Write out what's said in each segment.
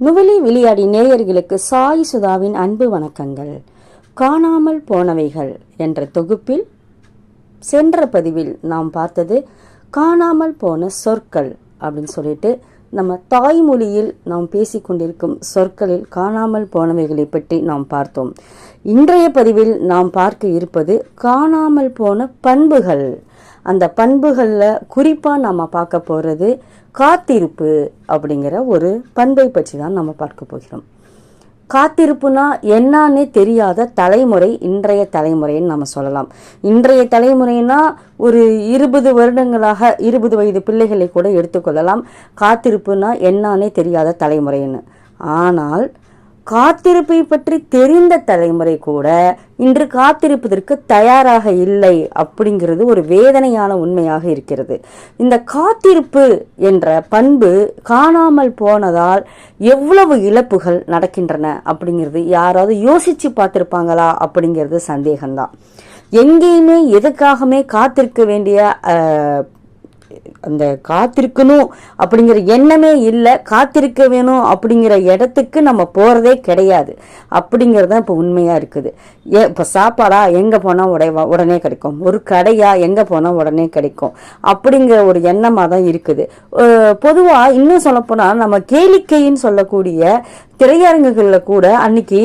நுவலி விளையாடி நேயர்களுக்கு சாய் சுதாவின் அன்பு வணக்கங்கள். காணாமல் போனவைகள் என்ற தொகுப்பில் சென்ற பதிவில் நாம் பார்த்தது காணாமல் போன சொற்கள் அப்படின்னு சொல்லிட்டு நம்ம தாய்மொழியில் நாம் பேசிக்கொண்டிருக்கும் சொற்களில் காணாமல் போனவைகளை பற்றி நாம் பார்த்தோம். இன்றைய பதிவில் நாம் பார்க்க இருப்பது காணாமல் போன பண்புகள். அந்த பண்புகளில் குறிப்பாக நம்ம பார்க்க போகிறது காத்திருப்பு அப்படிங்கிற ஒரு பண்பை பற்றி தான் நம்ம பார்க்க போகிறோம். காத்திருப்புனா என்னன்னே தெரியாத தலைமுறை இன்றைய தலைமுறைன்னு நம்ம சொல்லலாம். இன்றைய தலைமுறைனா ஒரு இருபது வருடங்களாக இருபது வயது பிள்ளைகளை கூட எடுத்துக்கொள்ளலாம். காத்திருப்புனா என்னன்னே தெரியாத தலைமுறைன்னு. ஆனால் காத்திருப்பை பற்றி தெரிந்த தலைமுறை கூட இன்று காத்திருப்பதற்கு தயாராக இல்லை அப்படிங்கிறது ஒரு வேதனையான உண்மையாக இருக்கிறது. இந்த காத்திருப்பு என்ற பண்பு காணாமல் போனதால் எவ்வளவு இழப்புகள் நடக்கின்றன அப்படிங்கிறது யாராவது யோசிச்சு பார்த்துருப்பாங்களா அப்படிங்கிறது சந்தேகம்தான். எங்கேயுமே எதுக்காகமே காத்திருக்க வேண்டிய அந்த காத்திருக்கணும் அப்படிங்கிற எண்ணமே இல்லை. காத்திருக்க வேணும் அப்படிங்கிற இடத்துக்கு நம்ம போகிறதே கிடையாது. அப்படிங்கிறது தான் இப்போ உண்மையாக இருக்குது. ஏ இப்போ சாப்பாடா எங்கே போனால் உடைவா உடனே கிடைக்கும். ஒரு கடையா எங்கே போனால் உடனே கிடைக்கும். அப்படிங்கிற ஒரு எண்ணமாக தான் இருக்குது பொதுவாக இன்னும் சொல்லப்போனால் நம்ம கேளிக்கைன்னு சொல்லக்கூடிய திரையரங்குகளில் கூட அன்னைக்கு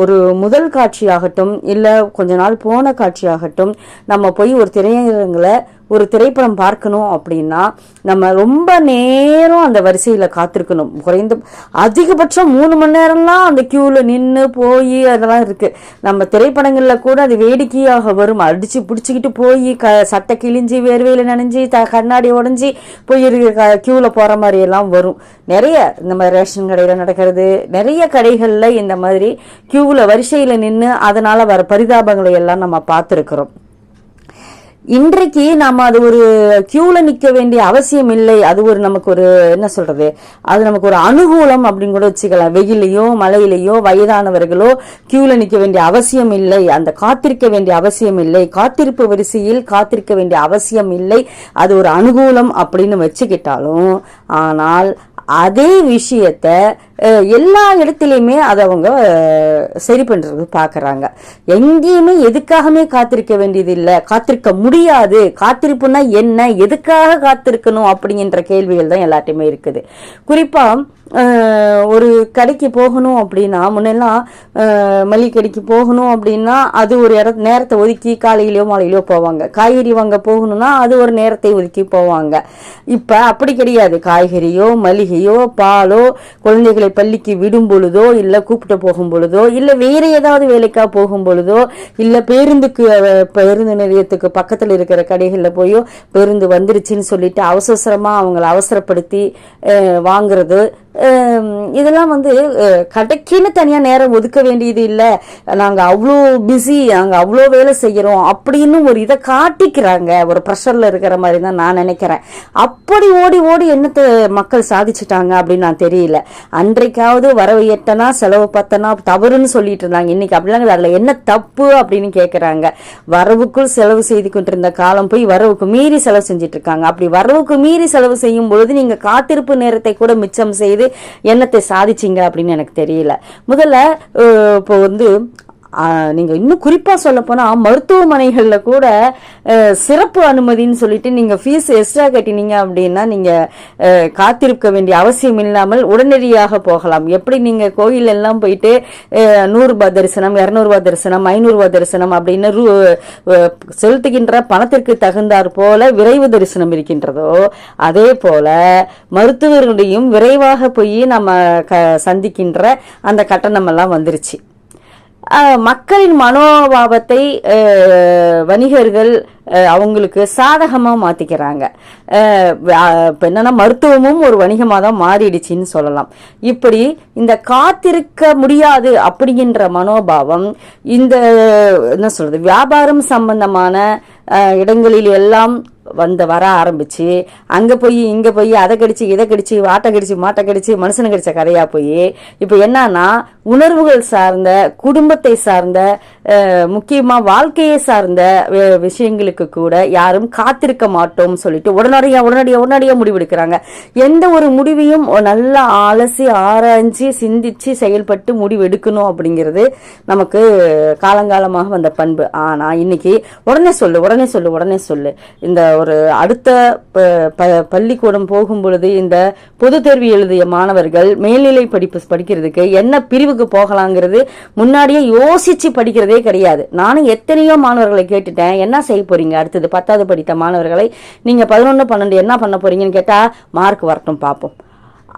ஒரு முதல் காட்சியாகட்டும் இல்லை கொஞ்ச நாள் போன காட்சியாகட்டும் நம்ம போய் ஒரு திரையரங்கில் ஒரு திரைப்படம் பார்க்கணும் அப்படின்னா நம்ம ரொம்ப நேரம் அந்த வரிசையில் காத்திருக்கணும். குறைந்த அதிகபட்சம் மூணு மணி நேரம்லாம் அந்த க்யூவில் நின்று போய் அதெல்லாம் இருக்குது நம்ம திரைப்படங்களில் கூட அது வேடிக்கையாக வரும். அடித்து பிடிச்சிக்கிட்டு போய் க சட்டை கிழிஞ்சி வேர்வையில் நனைஞ்சி த கண்ணாடி உடஞ்சி போய் க்யூவில் போகிற மாதிரி எல்லாம் வரும். நிறைய இந்த மாதிரி ரேஷன் கடையில் நடக்கிறது நிறைய கடைகளில் இந்த மாதிரி க்யூவில் வரிசையில் நின்று அதனால் வர பரிதாபங்களை எல்லாம் நம்ம பார்த்துருக்குறோம். இன்றைக்கு நாம் அது ஒரு கியூவில் நிற்க வேண்டிய அவசியம் இல்லை. அது ஒரு நமக்கு ஒரு என்ன சொல்கிறது அது நமக்கு ஒரு அனுகூலம் அப்படின்னு கூட வச்சுக்கலாம். வெயிலையோ மழையிலையோ வயதானவர்களோ கியூவில் நிற்க வேண்டிய அவசியம் இல்லை. அந்த காத்திருக்க வேண்டிய அவசியம் இல்லை. காத்திருப்பு வரிசையில் காத்திருக்க வேண்டிய அவசியம் இல்லை. அது ஒரு அனுகூலம் அப்படின்னு வச்சுக்கிட்டாலும் ஆனால் அதே விஷயத்த எல்லா இடத்துலையுமே அதை அவங்க சரி பண்ணுறது பார்க்குறாங்க எங்கேயுமே எதுக்காகவே காத்திருக்க வேண்டியது இல்லை. காத்திருக்க முடியாது. காத்திருப்புனா என்ன? எதுக்காக காத்திருக்கணும்? அப்படிங்கிற கேள்விகள் தான் எல்லாத்தையுமே இருக்குது. குறிப்பாக ஒரு கடைக்கு போகணும் அப்படின்னா முன்னெல்லாம் மளிகை கடைக்கு போகணும் அப்படின்னா அது ஒரு இட நேரத்தை ஒதுக்கி காலையிலையோ மாலையிலையோ போவாங்க. காய்கறி வாங்க போகணும்னா அது ஒரு நேரத்தை ஒதுக்கி போவாங்க. இப்போ அப்படி கிடையாது. காய்கறியோ மளிகையோ பாலோ குழந்தைகளை பள்ளிக்கு விடும் பொழுதோ இல்லை கூப்பிட்டு போகும் பொழுதோ இல்லை வேற ஏதாவது வேலைக்கா போகும் பொழுதோ இல்லை பேருந்துக்கு பேருந்து நிலையத்துக்கு பக்கத்துல இருக்கிற கடைகளில் போயோ பேருந்து வந்துருச்சுன்னு சொல்லிட்டு அவசரமாக அவங்கள அவசரப்படுத்தி வாங்குறது இதெல்லாம் வந்து கடைக்குன்னு தனியா நேரம் ஒதுக்க வேண்டியது இல்லை. நாங்க அவ்வளோ பிஸி நாங்கள் அவ்வளோ வேலை செய்யறோம் அப்படின்னு ஒரு இதை காட்டிக்கிறாங்க. ஒரு ப்ரெஷர்ல இருக்கிற மாதிரி தான் நான் நினைக்கிறேன். அப்படி ஓடி ஓடி என்னத்தை மக்கள் சாதிச்சுட்டாங்க அப்படின்னு நான் தெரியல. இன்றைக்காவது வரவு எட்டனா செலவு பத்தனா தவறுன்னு சொல்லிட்டு இருந்தாங்க. இன்னைக்கு அப்படிலாம் அதில் என்ன தப்பு அப்படின்னு கேட்குறாங்க வரவுக்குள் செலவு செய்து கொண்டிருந்த காலம் போய் வரவுக்கு மீறி செலவு செஞ்சுட்டு இருக்காங்க. அப்படி வரவுக்கு மீறி செலவு செய்யும் பொழுது நீங்கள் காத்திருப்பு நேரத்தை கூட மிச்சம் செய்து என்னத்தை சாதிச்சிங்க அப்படின்னு எனக்கு தெரியல. முதல்ல இப்போ வந்து நீங்கள் இன்னும் குறிப்பாக சொல்ல போனால் மருத்துவமனைகளில் கூட சிறப்பு அனுமதின்னு சொல்லிட்டு நீங்கள் ஃபீஸ் எக்ஸ்ட்ரா கட்டினீங்க அப்படின்னா நீங்கள் காத்திருக்க வேண்டிய அவசியம் இல்லாமல் உடனடியாக போகலாம். எப்படி நீங்கள் கோயில் எல்லாம் போயிட்டு நூறுரூபா தரிசனம் இரநூறுபா தரிசனம் ஐநூறுபா தரிசனம் அப்படின்னு ரூ- செலுத்துகின்ற பணத்திற்கு தகுந்தாற் போல விரைவு தரிசனம் இருக்கின்றதோ அதே போல மருத்துவர்களையும் விரைவாக போய் நம்ம க சந்திக்கின்ற அந்த கட்டணமெல்லாம் வந்துருச்சு. மக்களின் மனோபாவத்தை வணிகர்கள் அவங்களுக்கு சாதகமாக மாற்றிக்கிறாங்க இப்போ என்னென்னா மருத்துவமும் ஒரு வணிகமாக தான் மாறிடுச்சின்னு சொல்லலாம். இப்படி இந்த காத்திருக்க முடியாது அப்படிங்கிற மனோபாவம் இந்த என்ன சொல்கிறது வியாபாரம் சம்பந்தமான இடங்களில் எல்லாம் வந்து வர ஆரம்பிச்சு அங்கே போய் இங்கே போய் அதை கடிச்சு இதை கடிச்சு வாட்டை கடிச்சு மாட்டை கடிச்சு மனுஷனை கடிச்ச கதையாக போய் இப்போ என்னன்னா உணர்வுகள் சார்ந்த குடும்பத்தை சார்ந்த முக்கியமாக வாழ்க்கையை சார்ந்த விஷயங்களுக்கு கூட யாரும் காத்திருக்க மாட்டோம்னு சொல்லிட்டு உடனடியாக உடனடியாக உடனடியாக முடிவெடுக்கிறாங்க. எந்த ஒரு முடிவையும் நல்லா அலசி ஆராய்ஞ்சு சிந்திச்சு செயல்பட்டு முடிவெடுக்கணும் அப்படிங்கிறது நமக்கு காலங்காலமாக வந்த பண்பு. ஆனால் இன்னைக்கு உடனே சொல்லு உடனே சொல்லு உடனே சொல்லு. இந்த ஒரு அடுத்த ப- ப- பள்ளிக்கூடம் போகும் பொழுது இந்த பொது தேர்வு எழுதிய மாணவர்கள் மேல்நிலை படிப்பு படிக்கிறதுக்கு என்ன பிரிவுக்கு போகலாங்கிறது முன்னாடியே யோசிச்சு படிக்கிறதே கிடையாது. நானும் எத்தனையோ மாணவர்களை கேட்டுட்டேன். என்ன செய்ய போறீங்க? அடுத்தது பத்தாவது படித்த மாணவர்களை நீங்க பதினொன்று பன்னெண்டு என்ன பண்ண போறீங்கன்னு கேட்டா மார்க் வரட்டும் பார்ப்போம்.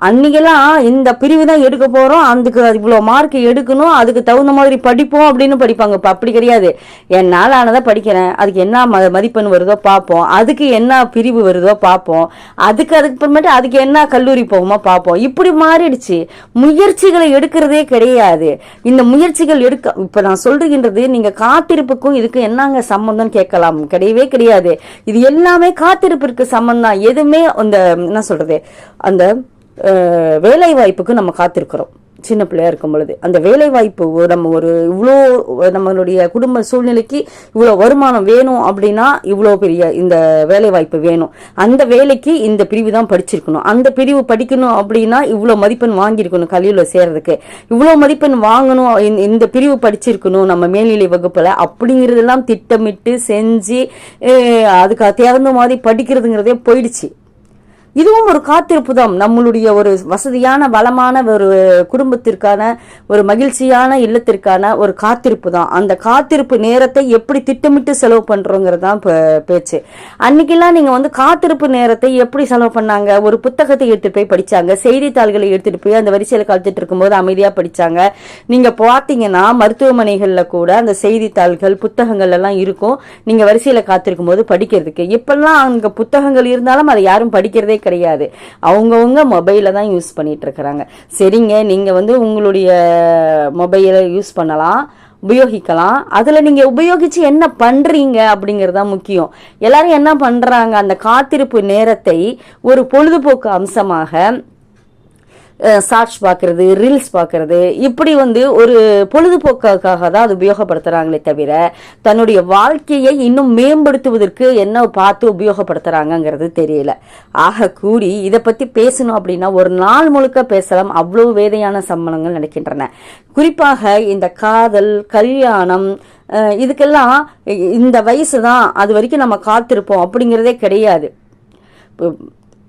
அன்னைக்கெல்லாம் இந்த பிரிவு தான் எடுக்க போகிறோம் அதுக்கு இவ்வளோ மார்க் எடுக்கணும். அதுக்கு தகுந்த மாதிரி படிப்போம் அப்படின்னு படிப்பாங்க. இப்போ அப்படி கிடையாது. என்னால் ஆனதை படிக்கிறேன். அதுக்கு என்ன ம மதிப்பெண் வருதோ பார்ப்போம். அதுக்கு என்ன பிரிவு வருதோ பார்ப்போம். அதுக்கு அதுக்கு அப்புறமேட்டு அதுக்கு என்ன கல்லூரி போகுமோ பார்ப்போம். இப்படி மாறிடுச்சு. முயற்சிகளை எடுக்கிறதே கிடையாது. இந்த முயற்சிகள் எடுக்க இப்போ நான் சொல்றதுன்றது நீங்கள் காத்திருப்புக்கும் இதுக்கு என்னங்க சம்மந்தம்னு கேட்கலாம். கிடையவே கிடையாது. இது எல்லாமே காத்திருப்பிற்கு சம்மந்தான் எதுவுமே அந்த என்ன சொல்கிறது அந்த வேலை வாய்ப்புக்கு நம்ம காத்திருக்கிறோம். சின்ன பிள்ளையா இருக்கும் பொழுது. அந்த வேலை வாய்ப்பு நம்ம ஒரு இவ்வளோ நம்மளுடைய குடும்ப சூழ்நிலைக்கு இவ்வளோ வருமானம் வேணும் அப்படின்னா இவ்வளோ பெரிய இந்த வேலை வாய்ப்பு வேணும். அந்த வேலைக்கு இந்த பிரிவு தான் படிச்சிருக்கணும். அந்த பிரிவு படிக்கணும் அப்படின்னா இவ்வளோ மதிப்பெண் வாங்கியிருக்கணும் கல்வியில் சேர்றதுக்கு. இவ்வளோ மதிப்பெண் வாங்கணும் இந்த- பிரிவு படிச்சிருக்கணும் நம்ம மேல்நிலை வகுப்பில் அப்படிங்கிறதெல்லாம் திட்டமிட்டு செஞ்சு அதுக்கு தகுந்த மாதிரி படிக்கிறதுங்கிறதே போயிடுச்சு. இதுவும் ஒரு காத்திருப்பு தான். நம்மளுடைய ஒரு வசதியான வளமான ஒரு குடும்பத்திற்கான ஒரு மகிழ்ச்சியான இல்லத்திற்கான ஒரு காத்திருப்பு தான். அந்த காத்திருப்பு நேரத்தை எப்படி திட்டமிட்டு செலவு பண்ணுறோங்கிறது தான் பே- பேச்சு. அன்னைக்கெல்லாம் நீங்கள் வந்து காத்திருப்பு நேரத்தை எப்படி செலவு பண்ணாங்க? ஒரு புத்தகத்தை எடுத்துகிட்டு போய் படிச்சாங்க. செய்தித்தாள்களை எடுத்துகிட்டு போய் அந்த வரிசையில் காத்துட்டு இருக்கும்போது அமைதியாக படிச்சாங்க. நீங்கள் பார்த்தீங்கன்னா மருத்துவமனைகளில் கூட அந்த செய்தித்தாள்கள் புத்தகங்கள் எல்லாம் இருக்கும். நீங்கள் வரிசையில் காத்திருக்கும் போது படிக்கிறதுக்கு. இப்பெல்லாம் அங்கே புத்தகங்கள் இருந்தாலும் அதை யாரும் படிக்கிறதே கிடையாது. அவங்கவுங்க மொபைலில் தான் யூஸ் பண்ணிகிட்ருக்குறாங்க சரிங்க நீங்கள் வந்து உங்களுடைய மொபைலை யூஸ் பண்ணலாம் உபயோகிக்கலாம். அதில் நீங்கள் உபயோகித்து என்ன பண்ணுறீங்க அப்படிங்கிறது தான் முக்கியம். எல்லாரும் என்ன பண்ணுறாங்க அந்த காத்திருப்பு நேரத்தை ஒரு பொழுதுபோக்கு அம்சமாக ஷார்ட்ஸ் பார்க்குறது ரீல்ஸ் பார்க்குறது இப்படி வந்து ஒரு பொழுதுபோக்காக தான் அது உபயோகப்படுத்துகிறாங்களே தவிர தன்னுடைய வாழ்க்கையை இன்னும் மேம்படுத்துவதற்கு என்ன பார்த்து உபயோகப்படுத்துகிறாங்கங்கிறது தெரியல. ஆக கூடி இதை பற்றி பேசணும் அப்படின்னா ஒரு நாள் முழுக்க பேசலாம். அவ்வளோ வேதையான சம்பளங்கள் நடக்கின்றன. குறிப்பாக இந்த காதல் கல்யாணம் இதுக்கெல்லாம் இந்த வயசு தான் அது வரைக்கும் நம்ம காத்திருப்போம் அப்படிங்கிறதே கிடையாது.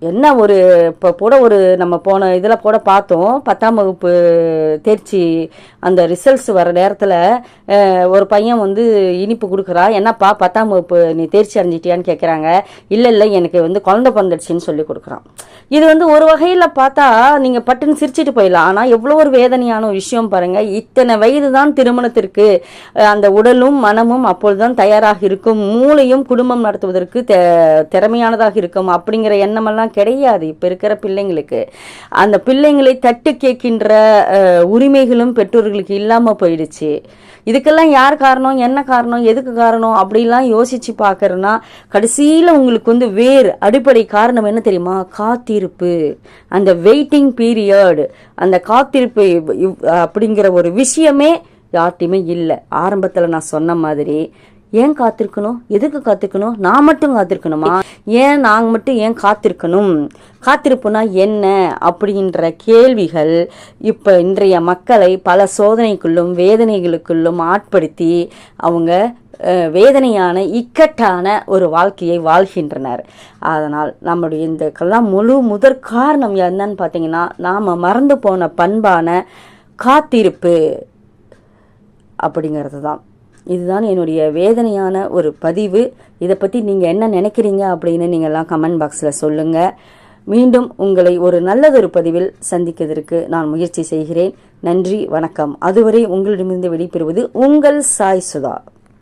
என்ன ஒரு இப்போ கூட ஒரு நம்ம போன இதில் கூட பார்த்தோம் பத்தாம் வகுப்பு தேர்ச்சி அந்த ரிசல்ட்ஸ் வர நேரத்தில் ஒரு பையன் வந்து இனிப்பு கொடுக்குறா. என்னப்பா பத்தாம் வகுப்பு நீ தேர்ச்சி அடைஞ்சிட்டியான்னு கேட்குறாங்க இல்லை இல்லை எனக்கு வந்து குழந்தை பிறந்துடுச்சின்னு சொல்லி கொடுக்குறான். இது வந்து ஒரு வகையில் பார்த்தா நீங்கள் பட்டுன்னு சிரிச்சிட்டு போயிடலாம். ஆனால் எவ்வளோ ஒரு வேதனையான விஷயம் பாருங்கள் இத்தனை வயது தான் திருமணத்திற்கு அந்த உடலும் மனமும் அப்பொழுதுதான் தயாராக இருக்கும். மூளையும் குடும்பம் நடத்துவதற்கு தெ- திறமையானதாக இருக்கும். அப்படிங்கிற எண்ணமெல்லாம் கிடையாது. இப்போ இருக்கிற பிள்ளைங்களுக்கு. அந்த பிள்ளைங்களை தட்டு கேட்கின்ற உரிமைகளும் பெற்றோர்களுக்கு இல்லாமல் போயிடுச்சு. இதுக்கெல்லாம் யார் காரணம்? என்ன காரணம்? எதுக்கு காரணம்? அப்படிலாம் யோசிச்சு பார்க்கறனா கடைசியில் உங்களுக்கு வந்து வேறு அடிப்படை காரணம் என்ன தெரியுமா? காத்திருப்பு. அந்த வெயிட்டிங் பீரியட் அந்த காத்திருப்பு இவ்- அப்படிங்கிற ஒரு விஷயமே யார்ட்டையுமே இல்லை. ஆரம்பத்தில் நான் சொன்ன மாதிரி ஏன் காத்திருக்கணும்? எதுக்கு காத்திருக்கணும்? நான் மட்டும் காத்திருக்கணுமா? ஏன் நாங்கள் மட்டும் ஏன் காத்திருக்கணும்? காத்திருப்புனா என்ன? அப்படின்ற கேள்விகள் இப்போ இன்றைய மக்களை பல சோதனைக்குள்ளும் வேதனைகளுக்குள்ளும் ஆட்படுத்தி அவங்க வேதனையான இக்கட்டான ஒரு வாழ்க்கையை வாழ்கின்றனர். அதனால் நம்முடைய இதுக்கெல்லாம் முழு முதற் காரணம் என்னன்னு பார்த்தீங்கன்னா நாம் மறந்து போன பண்பான காத்திருப்பு அப்படிங்கிறது தான் இதுதான் என்னுடைய வேதனையான ஒரு பதிவு. இதை பற்றி நீங்கள் என்ன நினைக்கிறீங்க அப்படின்னு நீங்கள்லாம் கமெண்ட் பாக்ஸில் சொல்லுங்கள் மீண்டும் உங்களை ஒரு நல்லதொரு பதிவில் சந்திக்கிறதற்கு நான் முயற்சி செய்கிறேன். நன்றி வணக்கம். அதுவரை உங்களிடமிருந்து வெளிப்பெறுவது உங்கள் சாய் சுதா.